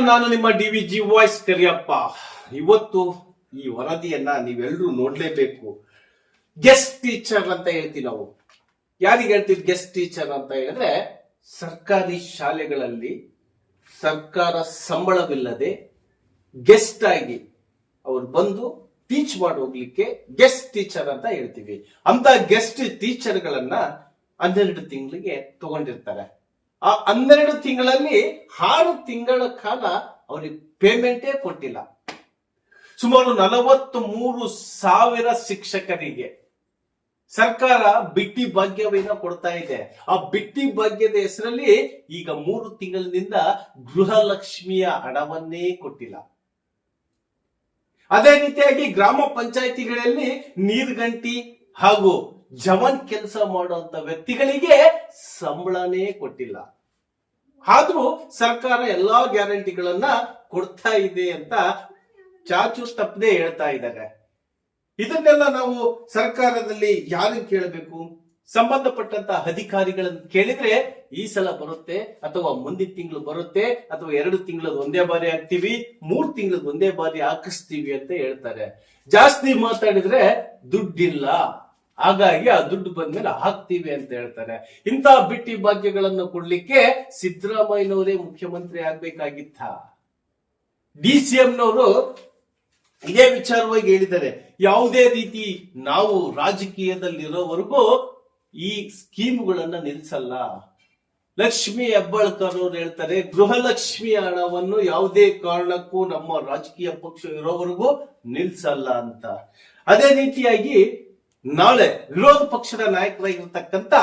ನಾನು ನಿಮ್ಮ D V G voice Kariyappa ಇವತ್ತು ಈ ವರದಿಯನ್ನ ನೀವೆಲ್ಲರೂ ನೋಡ್ಲೇಬೇಕು. ಗೆಸ್ಟ್ ಟೀಚರ್ ಅಂತ ಹೇಳ್ತೀವಿ ನಾವು. ಯಾರಿಗೆ ಹೇಳ್ತೀವಿ ಗೆಸ್ಟ್ ಟೀಚರ್ ಅಂತ ಹೇಳಿದ್ರೆ ಸರ್ಕಾರಿ ಶಾಲೆಗಳಲ್ಲಿ ಸರ್ಕಾರ ಸಂಬಳವಿಲ್ಲದೆ ಗೆಸ್ಟ್ ಆಗಿ ಅವ್ರು ಬಂದು ಟೀಚ್ ಮಾಡಿ ಹೋಗ್ಲಿಕ್ಕೆ ಗೆಸ್ಟ್ ಟೀಚರ್ ಅಂತ ಹೇಳ್ತೀವಿ. ಅಂತ ಗೆಸ್ಟ್ ಟೀಚರ್ಗಳನ್ನ ಹನ್ನೆರಡು ತಿಂಗಳಿಗೆ ತಗೊಂಡಿರ್ತಾರೆ. ಆ ಹನ್ನೆರಡು ತಿಂಗಳಲ್ಲಿ ಆರು ತಿಂಗಳ ಕಾಲ ಅವರಿಗೆ ಪೇಮೆಂಟೇ ಕೊಟ್ಟಿಲ್ಲ. ಸುಮಾರು ನಲವತ್ತು ಮೂರು ಸಾವಿರ ಶಿಕ್ಷಕರಿಗೆ. ಸರ್ಕಾರ ಬಿಟ್ಟಿ ಭಾಗ್ಯವನ್ನ ಕೊಡ್ತಾ ಇದೆ. ಆ ಬಿಟ್ಟಿ ಭಾಗ್ಯದ ಹೆಸರಲ್ಲಿ ಈಗ ಮೂರು ತಿಂಗಳಿನಿಂದ ಗೃಹಲಕ್ಷ್ಮಿಯ ಹಣವನ್ನೇ ಕೊಟ್ಟಿಲ್ಲ. ಅದೇ ರೀತಿಯಾಗಿ ಗ್ರಾಮ ಪಂಚಾಯಿತಿಗಳಲ್ಲಿ ನೀರ್ಗಂಟಿ ಹಾಗೂ ಜವನ್ ಕೆಲಸ ಮಾಡುವಂತ ವ್ಯಕ್ತಿಗಳಿಗೆ ಸಂಬಳನೇ ಕೊಟ್ಟಿಲ್ಲ. ಆದ್ರೂ ಸರ್ಕಾರ ಎಲ್ಲಾ ಗ್ಯಾರಂಟಿಗಳನ್ನ ಕೊಡ್ತಾ ಇದೆ ಅಂತ ಚಾಚು ತಪ್ಪದೆ ಹೇಳ್ತಾ ಇದ್ದಾರೆ. ಇದನ್ನೆಲ್ಲ ನಾವು ಸರ್ಕಾರದಲ್ಲಿ ಯಾರು ಕೇಳಬೇಕು? ಸಂಬಂಧಪಟ್ಟಂತ ಅಧಿಕಾರಿಗಳನ್ನು ಕೇಳಿದ್ರೆ ಈ ಸಲ ಬರುತ್ತೆ, ಅಥವಾ ಮುಂದಿನ ತಿಂಗಳು ಬರುತ್ತೆ, ಅಥವಾ ಎರಡು ತಿಂಗಳದ ಒಂದೇ ಬಾರಿ ಹಾಕ್ತಿವಿ ಮೂರ್ ತಿಂಗಳದ ಒಂದೇ ಬಾರಿ ಹಾಕಿಸ್ತೀವಿ ಅಂತ ಹೇಳ್ತಾರೆ. ಜಾಸ್ತಿ ಮಾತಾಡಿದ್ರೆ ದುಡ್ಡಿಲ್ಲ. ಹಾಗಾಗಿ ಆ ದುಡ್ಡು ಬಂದ್ಮೇಲೆ ಹಾಕ್ತೀವಿ ಅಂತ ಹೇಳ್ತಾರೆ. ಇಂಥ ಬಿಟ್ಟಿ ಭಾಗ್ಯಗಳನ್ನು ಕೊಡ್ಲಿಕ್ಕೆ ಸಿದ್ದರಾಮಯ್ಯನವರೇ ಮುಖ್ಯಮಂತ್ರಿ ಆಗ್ಬೇಕಾಗಿತ್ತ? ಡಿ ಸಿ ಎಂನವರು ಇದೇ ವಿಚಾರವಾಗಿ ಹೇಳಿದ್ದಾರೆ. ಯಾವುದೇ ರೀತಿ ನಾವು ರಾಜಕೀಯದಲ್ಲಿರೋವರೆಗೂ ಈ ಸ್ಕೀಮ್ಗಳನ್ನ ನಿಲ್ಲಿಸಲ್ಲ ಲಕ್ಷ್ಮಿ ಹೆಬ್ಬಾಳ್ಕರ್ ಅವರು ಹೇಳ್ತಾರೆ, ಗೃಹಲಕ್ಷ್ಮಿ ಹಣವನ್ನು ಯಾವುದೇ ಕಾರಣಕ್ಕೂ ನಮ್ಮ ರಾಜಕೀಯ ಪಕ್ಷ ಇರೋವರೆಗೂ ನಿಲ್ಸಲ್ಲ ಅಂತ. ಅದೇ ರೀತಿಯಾಗಿ ನಾಳೆ ವಿರೋಧ ಪಕ್ಷದ ನಾಯಕರಾಗಿರ್ತಕ್ಕಂಥ